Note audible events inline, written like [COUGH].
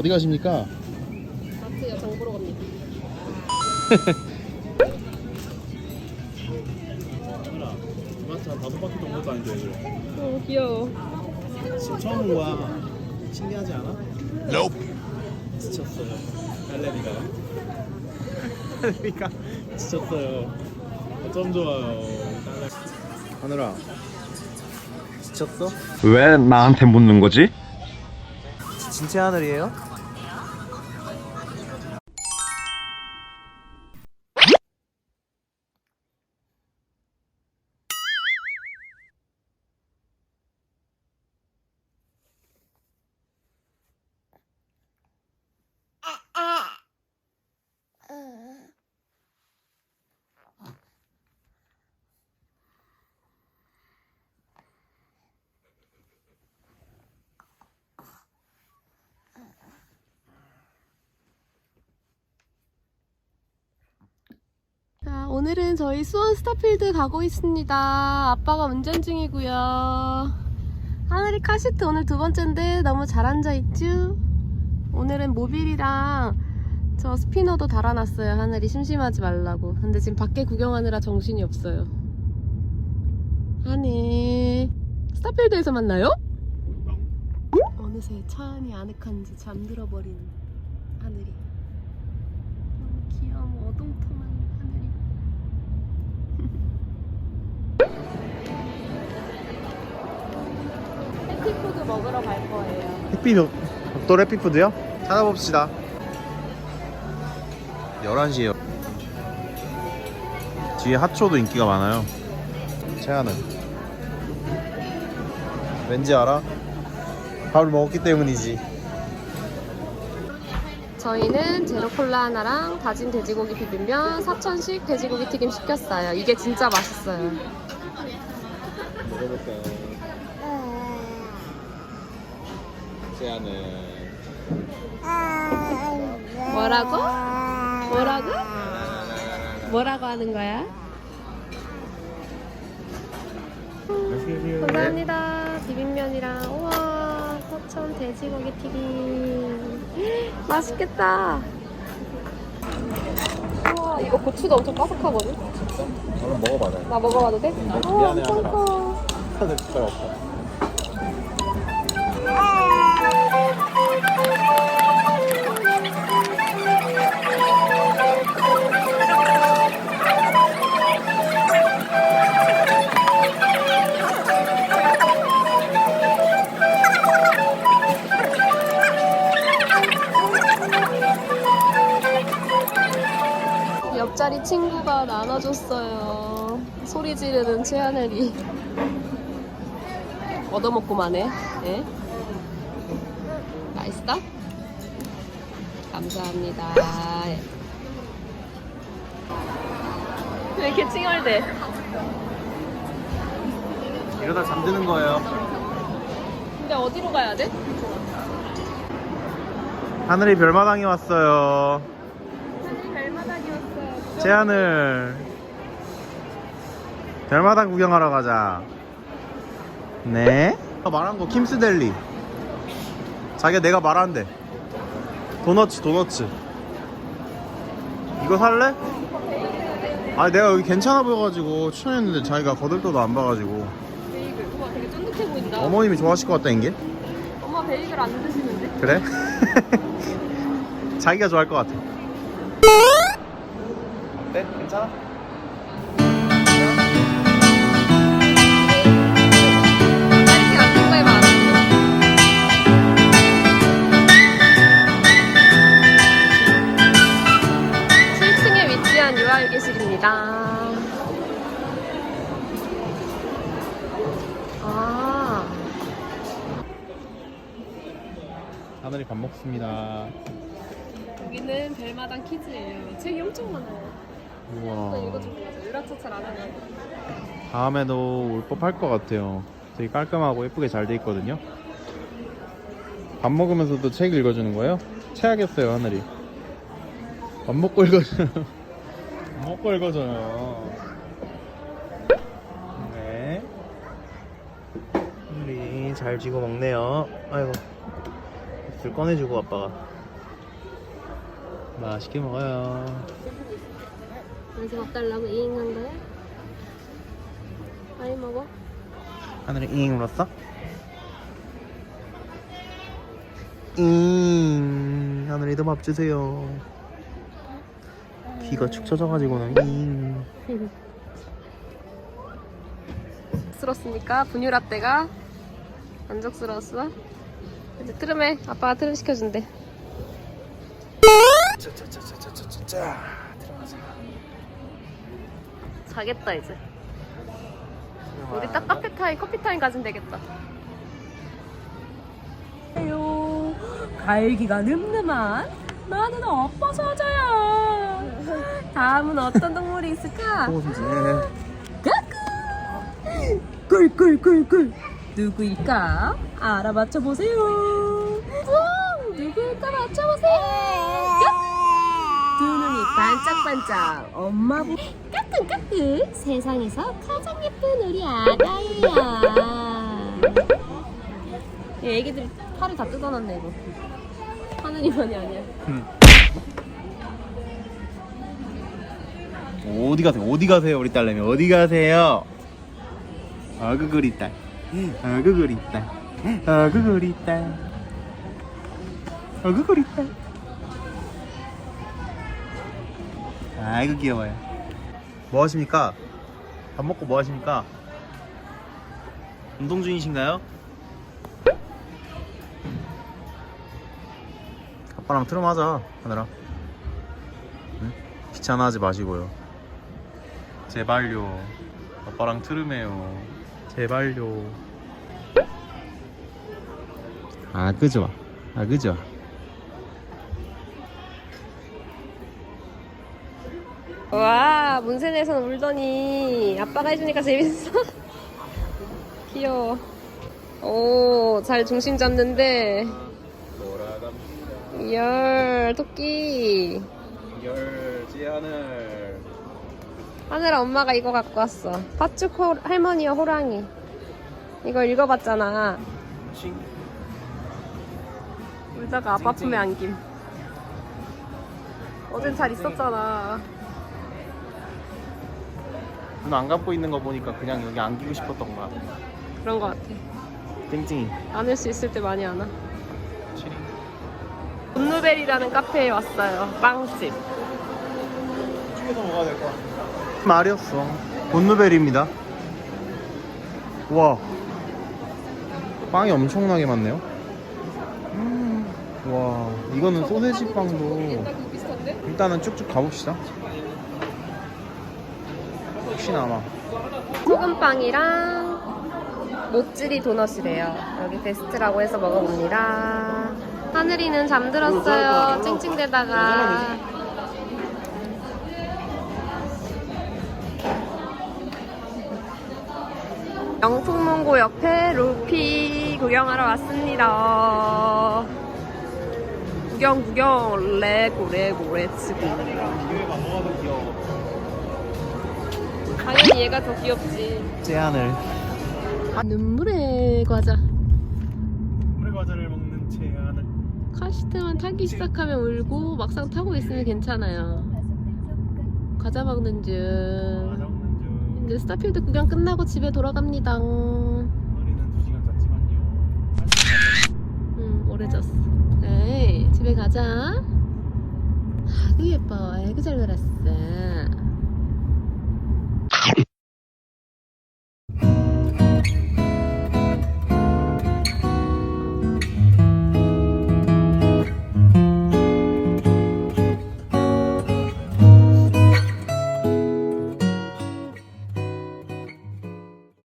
어디 가십니까? 마트요 장 보러 갑니다. 마트 한 다섯 바퀴 정도 다닌데 그래. 어 귀여워. 지금 처음 온 거야. 신기하지 않아? Nope. 지쳤어요. 딸내미가. 딸내미가 지쳤어요. 어쩜 좋아요. 하늘아. 지쳤어? 왜 나한테 묻는 거지? 진짜 하늘이에요? 오늘은 저희 수원 스타필드 가고 있습니다. 아빠가 운전 중이고요. 하늘이 카시트 오늘 두 번째인데 너무 잘 앉아있죠? 오늘은 모빌이랑 저 스피너도 달아놨어요. 하늘이 심심하지 말라고. 근데 지금 밖에 구경하느라 정신이 없어요. 하늘. 스타필드에서 만나요? 어느새 차 안이 아늑한지 잠들어버린 하늘이. 먹으러 갈 거예요. 햇빛 벽돌 햇빛푸드요? 찾아봅시다 11시에요 뒤에 핫초도 인기가 많아요 채아는 왠지 알아? 밥을 먹었기 때문이지 저희는 제로콜라 하나랑 다진 돼지고기 비빔면, 사천식 돼지고기 튀김 시켰어요. 이게 진짜 맛있어요. 먹어볼까요? 채아는 뭐라고? 뭐라고? 뭐라고 하는 거야? 감사합니다. 비빔면이랑 우와 서천 돼지고기 튀김 맛있겠다. 우와 이거 고추도 엄청 바삭하거든. 얼른 먹어봐 나 먹어봐도 돼? 미안해, 우와 엄청 하늘아. 커. [LAUGHS] 진짜 없어 친구가 나눠줬어요. 소리 지르는 최하늘이. 얻어먹고만 해. 예? 맛있어? 감사합니다. 왜 이렇게 칭얼대? 이러다 잠드는 거예요 근데 어디로 가야 돼? 하늘이 별마당에 왔어요 하늘 별마당이 왔어요. 제하늘 별마당 구경하러 가자 네 말한 거 킴스델리 자기가 내가 말한대 도너츠 도너츠 이거 살래? 아니 내가 여기 괜찮아 보여가지고 추천했는데 자기가 거들떠도 안 봐가지고 베이글. 우와 되게 쫀득해 보인다. 어머님이 좋아하실 것 같다 이게 엄마 베이글 안 드시는데? 그래? [LAUGHS] 자기가 좋아할 것 같아 어때? 괜찮아? 위치한 유아휴게실입니다. 아, 하늘이 밥 먹습니다 여기는 별마당 키즈예요. 책이 엄청 많아요. 또 우와 읽어주고 가자. 유라차 잘안 하는 다음에도 올 법할 것 같아요. 되게 깔끔하고 예쁘게 잘 돼 있거든요. 밥 먹으면서도 책 읽어주는 거예요? 체하겠어요 하늘이. 밥 먹고 읽어줘요. 밥 먹고 읽어줘요. 네. 하늘이 잘 쥐고 먹네요. 아이고. 술 꺼내주고 아빠가 맛있게 먹어요 여기서 밥 달라고 이잉 한 거야? 많이 먹어? 하늘이 잉 울었어? 잉 하늘이도 밥 주세요 귀가 축 처져가지고는 잉 만족스러웠으니까 분유 라떼가 만족스러웠어? 이제 트름해 아빠가 트름 시켜준대 짜짜짜짜짜짜짜 들어가자 자겠다 이제. 우리 딱 카페 타임 커피 타임 가지면 되겠다. 요. 갈기가 늠름한 나는 아빠 사자야. 다음은 어떤 동물이 있을까? 꿀꿀꿀꿀. 누구일까? 알아맞혀 보세요. 누구일까 맞춰보세요. 두 눈이 반짝반짝 엄마 보 까꿍까꿍 세상에서 가장 예쁜 우리 아가야. 얘 애기들이 팔을 다 뜯어놨네 이거. 하느님만이 아니야. 어디 가세요? 어디 가세요? 우리 딸내미? 어디 가세요? 아그 그리 딸. 아그 그리 딸. 아그 그리 딸. 아그 그리 딸. 아이고 귀여워요 뭐 하십니까? 밥 먹고 뭐 하십니까? 운동 중이신가요? 아빠랑 트름하자 하늘아 응? 귀찮아하지 마시고요 제발요. 아빠랑 트름해요. 제발요. 아, 그죠? 아, 그죠? 와 문세네에서는 울더니 아빠가 해주니까 재밌어. [LAUGHS] 귀여워. 오 잘 중심 잡는데. 돌아갑니다. 열 토끼. 열지 하늘. 하늘아 엄마가 이거 갖고 왔어. 파축 호, 할머니와 호랑이. 이거 읽어봤잖아. 칭. 울다가 아빠 품에 안김. 어젠 잘 있었잖아 눈 안 감고 있는 거 보니까 그냥 여기 안기고 싶었던 거야. 그런 거 같아 땡땡이. 안을 수 있을 때 많이 안아 치링. 온누벨이라는 카페에 왔어요 빵집 중에서 먹어야 될것 같아. 말이었어. 본누벨입니다. 와. 빵이 엄청나게 많네요. 음, 와, 이거는 소세지 빵도 일단은 쭉쭉 가봅시다. 혹시나마. 소금빵이랑 모찌리 도넛이래요. 여기 베스트라고 해서 먹어봅니다. 하늘이는 잠들었어요. 찡찡대다가. 영풍문고 옆에 루피 구경하러 왔습니다. 구경 구경 레고 레고 렛츠고. 당연히 얘가 더 귀엽지. 제안을. 눈물의 과자. 물의 과자를 먹는 제안을. 카시트만 타기 시작하면 울고 막상 타고 있으면 괜찮아요. 과자 먹는 중. 먹는 중. 이제 스타필드 구경 끝나고 집에 돌아갑니다. 음, 머리는 2시간 잤지만요. 오래 잤어. 에이, 집에 가자. 아구 예뻐. 아구 잘 놀았어.